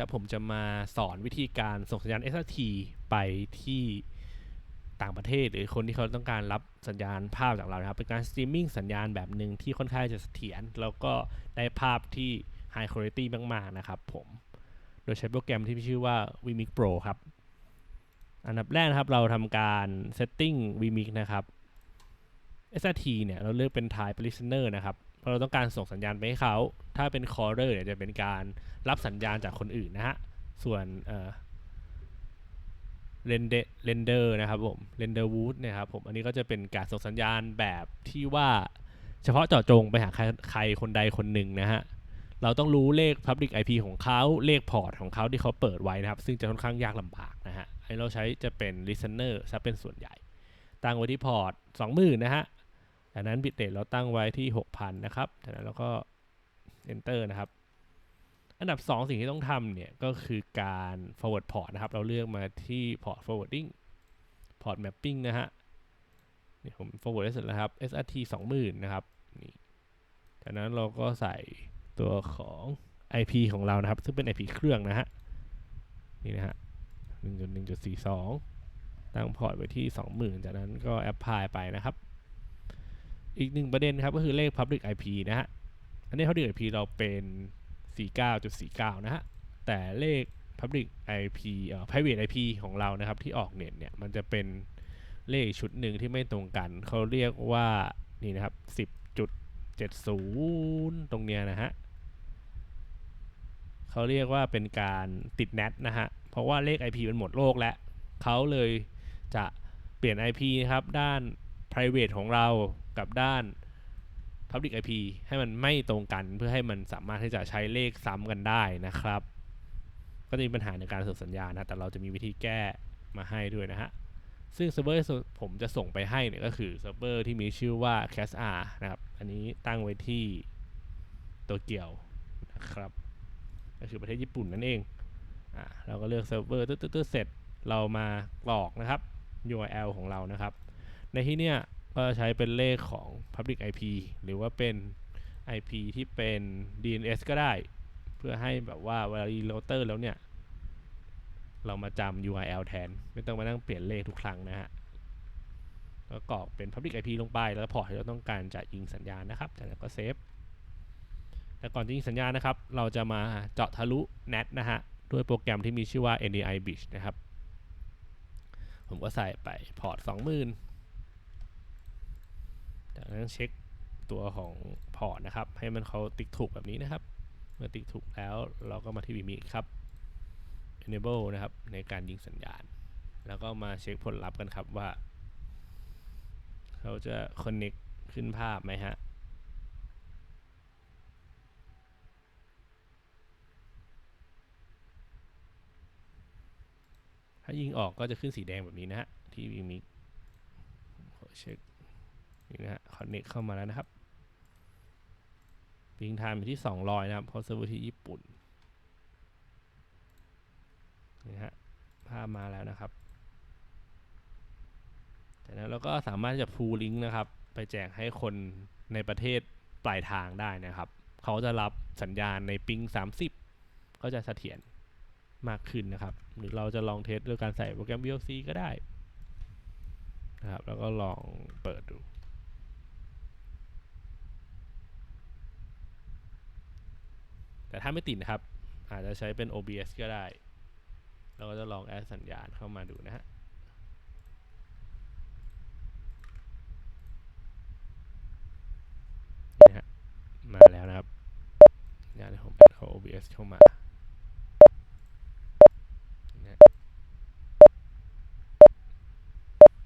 ครับผมจะมาสอนวิธีการส่งสัญญาณ SRT ไปที่ต่างประเทศ หรือคนที่เขาต้องการรับสัญญาณภาพจากเรานะครับ เป็นการสตรีมมิ่งสัญญาณแบบหนึ่งที่ค่อนข้างจะเสถียรแล้วก็ได้ภาพที่ High Quality มาก ๆ นะครับผมโดยใช้โปรแกรมที่มีชื่อว่า vMix Pro ครับ อันดับแรกนะครับเราทำการ setting vMix นะครับ SRT เนี่ย เราเลือกเป็น type listener นะครับ เพราะเราต้องการส่งสัญญาณไปให้เขา ถ้าเป็น caller เนี่ยจะเป็นการรับสัญญาณจากคนอื่นนะฮะ ส่วนเอ่อ render render นะครับผม render wood เนะครับผม อันนี้ก็จะเป็นการส่งสัญญาณแบบที่ว่าเฉพาะเจาะจงไปหาใครใครคนใดคนหนึ่งนะฮะ เราต้องรู้เลข Public IP ของเขาเลขพอร์ตของเขาที่เขาเปิดไว้นะครับ ซึ่งจะค่อนข้างยากลำบากนะฮะไอ้เราใช้จะเป็น listener ซะเป็นส่วนใหญ่ ตั้งไว้ที่พอร์ต20,000นะฮะ จากนั้นบิตเรทเราตั้งไว้ที่ 6,000 นะครับจากนั้นเราก็ enter นะครับ อันดับ 2 สิ่งที่ต้องทำเนี่ย ก็คือการ forward port นะครับ เราเลือกมาที่ port forwarding port mapping นะฮะนี่ผม forward ได้เสร็จแล้วครับ SRT 20,000 นะครับนี่จากนั้นเราก็ใส่ตัวของ IP ของเรานะครับ ซึ่งเป็น IP เครื่องนะฮะ นี่นะฮะ1.1.42 ตั้งพอร์ตไว้ที่ 20,000 จากนั้นก็แอปพลายไปนะครับ อีกหนึ่งประเด็นครับก็คือเลข Public IP นะฮะ อันนี้ Public IP เราเป็น 49.49 นะฮะ แต่เลข Public IP เอ่อ Private IP ของเรานะครับที่ออกเน็ตเนี่ย มันจะเป็นเลขชุดหนึ่งที่ไม่ตรงกัน เขาเรียกว่านี่นะครับ 10.70 ตรงเนี้ยนะฮะเขาเรียกว่าเป็นการติด NAT นะฮะ เพราะว่าเลข IP มันหมดโลกแล้วเขาเลยจะเปลี่ยน IP นะครับด้าน private ของเรา กับด้าน public IP ให้มันไม่ตรงกันเพื่อให้มันสามารถที่จะใช้เลขซ้ำกันได้นะครับ ก็จะมีปัญหาในการส่งสัญญาณนะ แต่เราจะมีวิธีแก้มาให้ด้วยนะฮะ ซึ่งเซิร์ฟเวอร์ผมจะส่งไปให้เนี่ยก็คือเซิร์ฟเวอร์ที่มีชื่อว่า CASR นะครับ อันนี้ตั้งไว้ที่โตเกียวนะครับ ก็คือประเทศญี่ปุ่นนั่นเอง อ่าเราก็เลือกเซิร์ฟเวอร์ตึ๊ดๆเสร็จเรามากรอกนะครับ URL ของเรานะครับ ในที่เนี้ย ก็ใช้เป็นเลขของ Public IP หรือว่าเป็น IP ที่เป็น DNS ก็ได้ เพื่อให้แบบว่าเวลา rerouter แล้วเนี่ย เรามาจำ URL แทน ไม่ต้องมานั่งเปลี่ยนเลขทุกครั้งนะฮะแล้วกรอกเป็น Public IP ลงไป แล้วพอร์ตที่เราต้องการจะยิงสัญญาณนะครับ จากนั้นก็เซฟ แต่ก่อนจะยิงสัญญาณนะครับ เราจะมาเจาะทะลุ NAT นะฮะ ด้วยโปรแกรมที่มีชื่อว่า NDI Bridge นะครับ ผมก็ใส่ไปพอร์ต20,000 จากนั้นเช็คตัวของพอร์ตนะครับ ให้มันเขาติ๊กถูกแบบนี้นะครับ เมื่อติ๊กถูกแล้วเราก็มาที่ vMix ครับ enable นะครับ ในการยิงสัญญาณ แล้วก็มาเช็คผลลัพธ์กันครับว่า เขาจะ connect ขึ้นภาพไหมฮะถ้ายิงออกก็จะขึ้นสีแดงแบบนี้นะฮะที่ vMix ขอเช็ค นี่นะฮะคอนเน็กเข้ามาแล้วนะครับปิงไทม์อยู่ที่ 200 นะครับเพราะเซิร์ฟเวอร์ที่ญี่ปุ่นนี่ฮะภาพมาแล้วนะครับ จากนั้นเราก็สามารถจะพูลิงก์นะครับ ไปแจกให้คนในประเทศปลายทางได้นะครับ เขาจะรับสัญญาณในปิง 30 ก็จะเสถียรมากขึ้นนะครับ หรือเราจะลองเทสด้วยการใส่โปรแกรม VLC ก็ได้นะครับ แล้วก็ลองเปิดดู แต่ถ้าไม่ติดนะครับ อาจจะใช้เป็น OBS ก็ได้ เราก็จะลองแอดสัญญาณเข้ามาดูนะฮะนี่ฮะมาแล้วนะครับสัญญาณผมเอา OBS เข้ามานี่ฮะ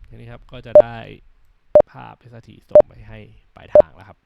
ทีนี้ครับก็จะได้ภาพ SRT ส่งไปให้ปลายทางแล้วครับ